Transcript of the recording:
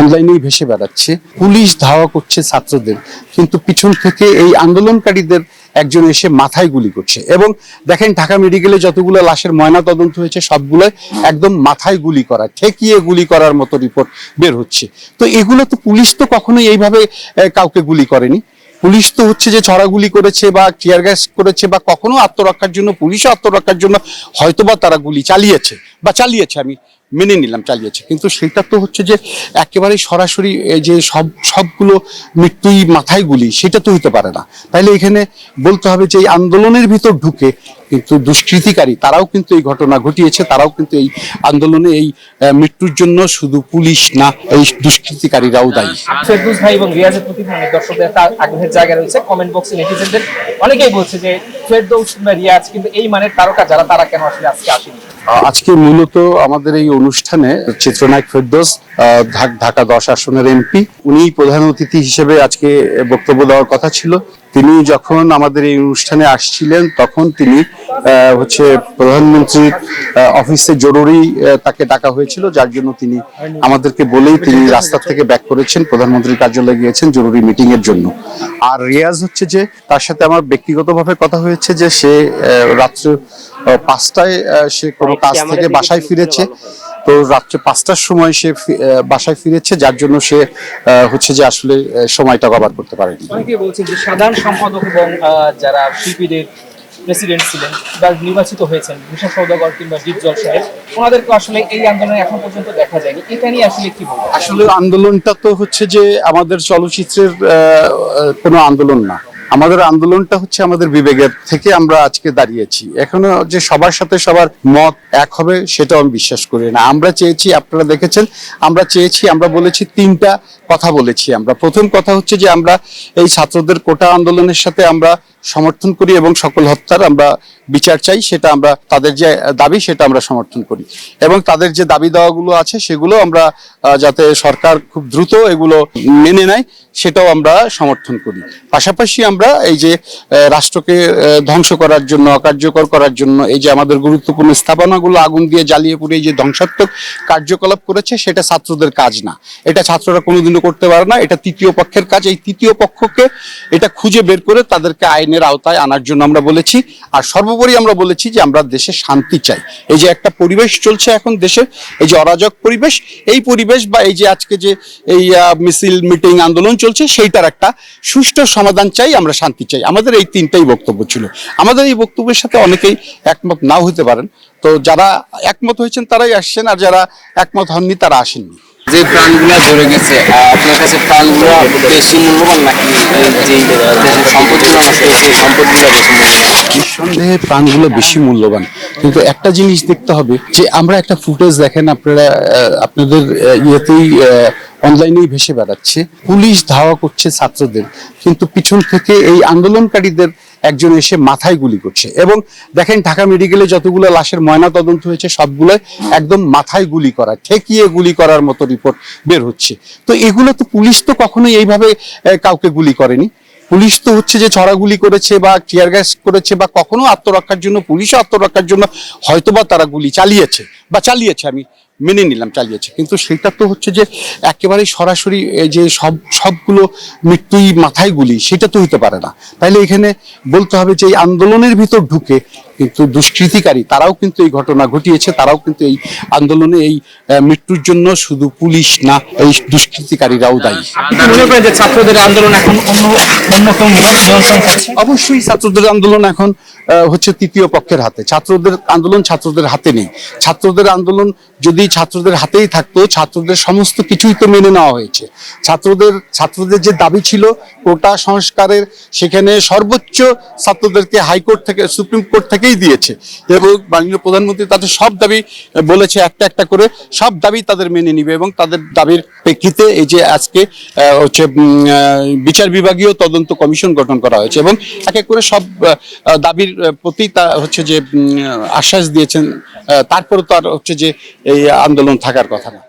অনলাইনেই ভেসে বেড়াচ্ছে। পুলিশ ধাওয়া করছে ছাত্রদের। কিন্তু পিছন থেকে এই আন্দোলনকারীদের একজন এসে মাথায় গুলি করছে। এবং দেখেন, ঢাকা মেডিকেলে যতগুলো লাশের ময়না তদন্ত হয়েছে সবগুলো একদম মাথায় গুলি করা, ঠেকিয়ে গুলি করার মতো রিপোর্ট বের হচ্ছে। তো এগুলো তো পুলিশ তো কখনোই এইভাবে কাউকে গুলি করেনি। পুলিশ তো হচ্ছে যে ছড়াগুলি করেছে বা টিয়ার গ্যাস করেছে বা কখনো আত্মরক্ষার জন্য, পুলিশও আত্মরক্ষার জন্য হয়তোবা তারা গুলি চালিয়েছে। বা চালিয়েছে, আমি মেনে নিলাম, চালিয়েছে। কিন্তু সেটা তো হচ্ছে যে একেবারেই সরাসরি যে সব, সবগুলো মৃত্যুই মাথায় গুলি, সেটা তো হতে পারে না। তাইলে এখানে বলতে হবে যে এই আন্দোলনের ভিতর ঢুকে কিন্তু দুষ্কৃতিকারী, তারাও কিন্তু এই ঘটনা ঘটিয়েছে, তারাও কিন্তু এই আন্দোলনে এই মৃত্যুর জন্য শুধু পুলিশ না, এই দুষ্কৃতিকারীরাও দায়ী। ফেরদৌস ভাই এবং রিয়াজের প্রতি দর্শকদের একটা আগ্রহের জায়গা রয়েছে। কমেন্ট বক্সে নেটিজেনদের অনেকেই বলছে যে, ফেরদৌস রিয়াজ কিন্তু এই মানের তারকা, যারা তারা কেন আসলে আজকে আসেনি? আজকে মূলত আমাদের এই অনুষ্ঠানে চিত্রনায়ক ফেরদোস ঢাকা দশ আসনের এমপি। উনি প্রধান অতিথি হিসেবে আজকে বক্তব্য দেওয়ার কথা ছিল। তিনি যখন আমাদের এই অনুষ্ঠানে আসছিলেন তখন তিনি হচ্ছে প্রধানমন্ত্রীর অফিসে জরুরি তাকে ডাকা হয়েছিল যার জন্য তিনি আমাদেরকে বলেই তিনি রাস্তা থেকে ব্যাক করেছেন প্রধানমন্ত্রীর কার্যালয়ে গিয়েছেন জরুরি মিটিং এর জন্য। আর রিয়াজ হচ্ছে যে তার সাথে আমার ব্যক্তিগতভাবে কথা হয়েছে যে সে রাত্রে পাঁচটায় সে কোনো কাজ থেকে বাসায় ফিরেছে। তো রাত্রে পাঁচটার সময় সে বাসায় ফিরেছে যার জন্য সে হচ্ছে যে আসলে সময়টা কভার করতে পারেনি। অনেকেই বলছেন যে সাধারণ সম্পাদক এবং যারা শিল্পীদের প্রেসিডেন্ট ছিলেন বা নির্বাচিত হয়েছেন ভূষণ সৌদাগর কিংবা ডিপজল সাহেব ওনাদেরকে আসলে এই আন্দোলনে এখন পর্যন্ত দেখা যায়নি। এটা নিয়ে আসলে কি বলব আসলে আন্দোলনটা তো হচ্ছে যে আমাদের চলচ্চিত্রের কোনো আন্দোলন না। আমাদের আন্দোলনটা হচ্ছে আমাদের বিবেকের থেকে আমরা আজকে দাঁড়িয়েছি। এখনও যে সবার সাথে সবার মত এক হবে সেটাও আমি বিশ্বাস করি না। আমরা চেয়েছি, আপনারা দেখেছেন, আমরা চেয়েছি, আমরা বলেছি, তিনটা কথা বলেছি আমরা। প্রথম কথা হচ্ছে যে আমরা এই ছাত্রদের কোটা আন্দোলনের সাথে আমরা সমর্থন করি এবং সকল হত্যার আমরা বিচার চাই, সেটা আমরা তাদের যে দাবি সেটা আমরা সমর্থন করি। এবং তাদের যে দাবি দেওয়াগুলো আছে সেগুলো আমরা যাতে সরকার খুব দ্রুত এগুলো মেনে নেয়, সেটাও আমরা সমর্থন করি। পাশাপাশি আমরা এই যে রাষ্ট্রকে ধ্বংস করার জন্য, অকার্যকর করার জন্য, এই যে আমাদের গুরুত্বপূর্ণ স্থাপনাগুলো আগুন দিয়ে জ্বালিয়ে পুড়ে যে ধ্বংসাত্মক কার্যকলাপ করেছে, সেটা ছাত্রদের কাজ না। এটা ছাত্ররা কোনোদিনও করতে পারে না, এটা তৃতীয় পক্ষের কাজ। এই তৃতীয় পক্ষকে এটা খুঁজে বের করে তাদেরকে আইনের আওতায় আনার জন্য আমরা বলেছি। আর সর্বোপরি আমরা বলেছি যে আমরা দেশে শান্তি চাই। এই যে একটা পরিবেশ চলছে এখন দেশে, এই যে অরাজক পরিবেশ, এই পরিবেশ বা এই যে আজকে যে এই মিছিল, মিটিং, আন্দোলন চলছে, সেইটার একটা সুষ্ঠু সমাধান চাই, আমরা শান্তি চাই। আমাদের এই তিনটাই বক্তব্য ছিল। আমাদের এই বক্তব্যের সাথে অনেকেই একমত নাও হতে পারেন। তো যারা একমত হয়েছেন, তারাই আসছেন, আর যারা একমত হননি, তারা আসেননি। যে প্রাণগুলা ঝরে গেছে আপনার কাছে প্রাণগুলো বেশি মূল্যবান নাকি? যে দেশের সম্পদগুলো নষ্ট হয়েছে সম্পদগুলো বেশি নিঃসন্দেহে প্রাণগুলো বেশি মূল্যবান। কিন্তু একটা জিনিস দেখতে হবে যে, আমরা একটা ফুটেজ দেখেন আপনারা আপনাদের ইয়েতেই অনলাইনেই ভেসে বেড়াচ্ছে। পুলিশ ধাওয়া করছে ছাত্রদের। কিন্তু পিছন থেকে এই আন্দোলনকারীদের একজন এসে মাথায় গুলি করছে। এবং দেখেন ঢাকা মেডিকেলে যতগুলো লাশের ময়না তদন্ত হয়েছে সবগুলো একদম মাথায় গুলি করা, ঠেকিয়ে গুলি করার মতো রিপোর্ট বের হচ্ছে। তো এগুলো তো পুলিশ তো কখনোই এইভাবে কাউকে গুলি করেনি। পুলিশ তো হচ্ছে যে ছড়াগুলি করেছে বা টিয়ার গ্যাস করেছে বা কখনো আত্মরক্ষার জন্য, পুলিশও আত্মরক্ষার জন্য হয়তোবা তারা গুলি চালিয়েছে, বা চালিয়েছে, আমি মেনে নিলাম চালিয়েছে। কিন্তু সেটা তো হচ্ছে যে একেবারেই সরাসরি যে সব সবগুলো মৃত্যুই মাথায় গুলি সেটা তো হতে পারে না। তাইলে এখানে বলতে হবে যে এই আন্দোলনের ভিতর ঢুকে কিন্তু দুষ্কৃতিকারী তারাও কিন্তু এই ঘটনা ঘটিয়েছে তারাও কিন্তু এই আন্দোলনে এই মৃত্যুর জন্য শুধু পুলিশ না এই দুষ্কৃতিকারীরাও দায়ী। যে ছাত্রদের আন্দোলন এখন অন্যতম অবশ্যই ছাত্রদের আন্দোলন এখন হচ্ছে তৃতীয় পক্ষের হাতে। ছাত্রদের আন্দোলন ছাত্রদের হাতে নেই। ছাত্রদের আন্দোলন যদি ছাত্রদের হাতেই থাকতো, ছাত্রদের সমস্ত কিছুই তো মেনে নেওয়া হয়েছে। ছাত্রদের ছাত্রদের যে দাবি ছিল, কোটা সংস্কারের সেখানে সর্বোচ্চ ছাত্রদেরকে হাইকোর্ট থেকে, সুপ্রিম কোর্ট থেকেই দিয়েছে। এবং মাননীয় প্রধানমন্ত্রী তাদের সব দাবি বলেছে একটা একটা করে, সব দাবি তাদের মেনে নিবে এবং তাদের দাবির প্রেক্ষিতে এই যে আজকে হচ্ছে বিচার বিভাগীয় তদন্ত কমিশন গঠন করা হয়েছে এবং এক এক করে সব দাবির প্রতি তা হচ্ছে যে আশ্বাস দিয়েছেন তারপরে তো আর হচ্ছে যে এই আন্দোলন থাকার কথা না।